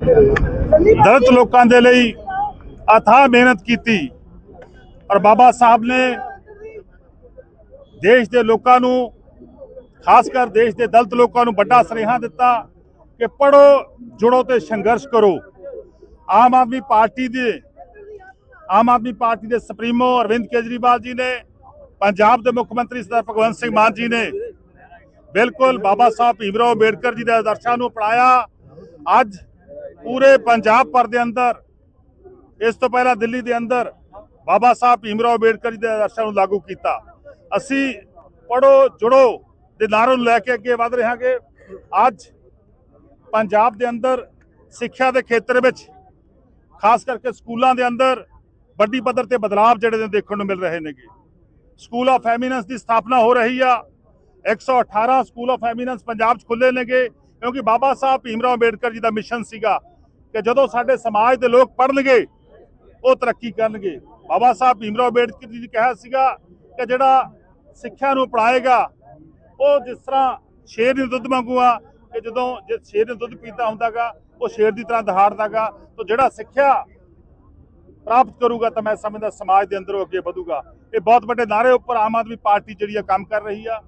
ਦਲਿਤ ਲੋਕਾਂ ਦੇ ਲਈ ਅਥਾਹ ਮਿਹਨਤ ਕੀਤੀ। ਔਰ ਬਾਬਾ ਸਾਹਿਬ ਨੇ ਦੇਸ਼ ਦੇ ਲੋਕਾਂ ਨੂੰ, ਖਾਸ ਕਰ ਦੇਸ਼ ਦੇ ਦਲਿਤ ਲੋਕਾਂ ਨੂੰ ਵੱਡਾ ਸੁਨੇਹਾ ਦਿੱਤਾ ਕਿ ਪੜੋ ਜੁੜੋ ਤੇ ਸੰਘਰਸ਼ ਕਰੋ। ਆਮ ਆਦਮੀ ਪਾਰਟੀ ਦੇ, ਆਮ ਆਦਮੀ ਪਾਰਟੀ ਦੇ ਸੁਪਰੀਮੋ ਅਰਵਿੰਦ ਕੇਜਰੀਵਾਲ ਜੀ ਨੇ, ਪੰਜਾਬ ਦੇ ਮੁੱਖ ਮੰਤਰੀ ਸਰਦਾਰ ਭਗਵੰਤ ਸਿੰਘ ਮਾਨ ਜੀ ਨੇ ਬਿਲਕੁਲ ਬਾਬਾ ਸਾਹਿਬ ਭੀਮਰਾਓ ਅੰਬੇਡਕਰ ਜੀ ਦੇ ਆਦਰਸ਼ਾਂ ਨੂੰ ਅਪਣਾਇਆ। ਅੱਜ ਪੂਰੇ ਪੰਜਾਬ ਭਰ ਦੇ ਅੰਦਰ, ਇਸ ਤੋਂ ਪਹਿਲਾਂ ਦਿੱਲੀ ਦੇ ਅੰਦਰ ਬਾਬਾ ਸਾਹਿਬ ਭੀਮਰਾਓ ਅੰਬੇਡਕਰ ਜੀ ਦੇ ਆਦਰਸ਼ਾਂ ਨੂੰ ਲਾਗੂ ਕੀਤਾ। ਅਸੀਂ ਪੜੋ ਜੁੜੋ ਦੇ ਨਾਅਰੇ ਨੂੰ ਲੈ ਕੇ ਅੱਗੇ ਵਧ ਰਹੇ ਹਾਂਗੇ। ਅੱਜ ਪੰਜਾਬ ਦੇ ਅੰਦਰ ਸਿੱਖਿਆ ਦੇ ਖੇਤਰ ਵਿੱਚ, ਖਾਸ ਕਰਕੇ ਸਕੂਲਾਂ ਦੇ ਅੰਦਰ ਵੱਡੀ ਪੱਧਰ ਤੇ ਬਦਲਾਅ ਜਿਹੜੇ ਨੇ ਦੇਖਣ ਨੂੰ ਮਿਲ ਰਹੇ ਨੇਗੇ। ਸਕੂਲ ਆਫ ਐਮੀਨੈਂਸ ਦੀ ਸਥਾਪਨਾ ਹੋ ਰਹੀ ਆ। 118 ਸਕੂਲ ਆਫ ਐਮੀਨੈਂਸ ਪੰਜਾਬ 'ਚ ਖੁੱਲੇ ਨੇਗੇ ਕਿਉਂਕਿ ਬਾਬਾ ਸਾਹਿਬ ਭੀਮਰਾਓ ਅੰਬੇਡਕਰ ਜੀ ਦਾ ਮਿਸ਼ਨ ਸੀਗਾ। ਕਿ ਜਦੋਂ ਸਾਡੇ ਸਮਾਜ ਦੇ ਲੋਕ ਪੜ੍ਹਨਗੇ, ਉਹ ਤਰੱਕੀ ਕਰਨਗੇ। ਬਾਬਾ ਸਾਹਿਬ ਭੀਮਰਾਓ ਅੰਬੇਡਕਰ ਜੀ ਨੇ ਕਿਹਾ ਸੀਗਾ ਕਿ ਜਿਹੜਾ ਸਿੱਖਿਆ ਨੂੰ ਪੜਾਏਗਾ ਉਹ ਜਿਸ ਤਰ੍ਹਾਂ ਸ਼ੇਰ ਨੂੰ ਦੁੱਧ ਵਾਂਗੂ ਆ, ਕਿ ਜਦੋਂ ਜੇ ਸ਼ੇਰ ਨੇ ਦੁੱਧ ਪੀਤਾ ਹੁੰਦਾਗਾ, ਉਹ ਸ਼ੇਰ ਦੀ ਤਰ੍ਹਾਂ ਦਹਾੜਦਾਗਾ, ਤਾਂ ਜਿਹੜਾ ਸਿੱਖਿਆ ਪ੍ਰਾਪਤ ਕਰੂਗਾ ਤਾਂ ਮੈਂ ਸਮਝਦਾ ਸਮਾਜ ਦੇ ਅੰਦਰ ਉਹ ਅੱਗੇ ਵਧੂਗਾ। ਇਹ ਬਹੁਤ ਵੱਡੇ ਨਾਰੇ ਉੱਪਰ ਆਮ ਆਦਮੀ ਪਾਰਟੀ ਜਿਹੜੀ ਆ ਕੰਮ ਕਰ ਰਹੀ ਆ।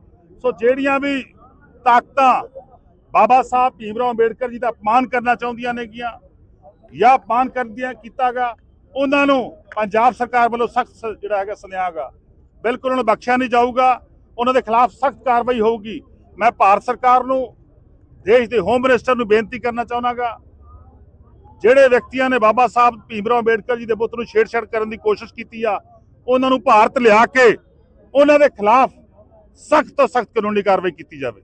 ਸੋ ਜਿਹੜੀਆਂ ਵੀ ਤਾਕਤਾਂ ਬਾਬਾ ਸਾਹਿਬ ਭੀਮਰਾਓ ਅੰਬੇਡਕਰ ਜੀ ਦਾ ਅਪਮਾਨ ਕਰਨਾ ਚਾਹੁੰਦੀਆਂ ਨੇਗੀਆਂ ਜਾਂ ਅਪਮਾਨ ਕਰਦੀਆਂ ਕੀਤਾਗਾ ਉਹਨਾਂ ਨੂੰ ਪੰਜਾਬ ਸਰਕਾਰ ਵੱਲੋਂ ਸਖਤ ਜਿਹੜਾ ਹੈਗਾ ਸੁਨੇਹਾਗਾ ਬਿਲਕੁਲ ਉਹਨਾਂ ਨੂੰ ਬਖਸ਼ਿਆ ਨਹੀਂ ਜਾਊਗਾ ਉਹਨਾਂ ਦੇ ਖਿਲਾਫ ਸਖਤ ਕਾਰਵਾਈ ਹੋਊਗੀ। ਮੈਂ ਭਾਰਤ ਸਰਕਾਰ ਨੂੰ ਦੇਸ਼ ਦੇ ਹੋਮ ਮਿਨਿਸਟਰ ਨੂੰ ਬੇਨਤੀ ਕਰਨਾ ਚਾਹੁੰਦਾਗਾ ਜਿਹੜੇ ਵਿਅਕਤੀਆਂ ਨੇ ਬਾਬਾ ਸਾਹਿਬ ਭੀਮਰਾਓ ਅੰਬੇਡਕਰ ਜੀ ਦੇ ਪੁੱਤ ਨੂੰ ਛੇੜਛਾੜ ਕਰਨ ਦੀ ਕੋਸ਼ਿਸ਼ ਕੀਤੀ ਆ ਉਹਨਾਂ ਨੂੰ ਭਾਰਤ ਲਿਆ ਕੇ ਉਹਨਾਂ ਦੇ ਖਿਲਾਫ ਸਖਤ ਤੋਂ ਸਖਤ ਕਾਨੂੰਨੀ ਕਾਰਵਾਈ ਕੀਤੀ ਜਾਵੇ।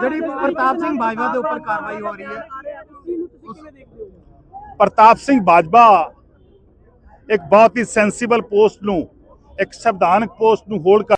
ਜਿਹੜੀ ਪ੍ਰਤਾਪ ਸਿੰਘ ਬਾਜਵਾ ਦੇ ਉੱਪਰ ਕਾਰਵਾਈ ਹੋ ਰਹੀ ਹੈ? ਪ੍ਰਤਾਪ ਸਿੰਘ ਬਾਜਵਾ ਇੱਕ ਬਹੁਤ ਹੀ ਸੈਂਸੀਬਲ ਪੋਸਟ ਨੂੰ, ਇੱਕ ਸੰਵਿਧਾਨਕ ਪੋਸਟ ਨੂੰ ਹੋਲਡ ਕਰ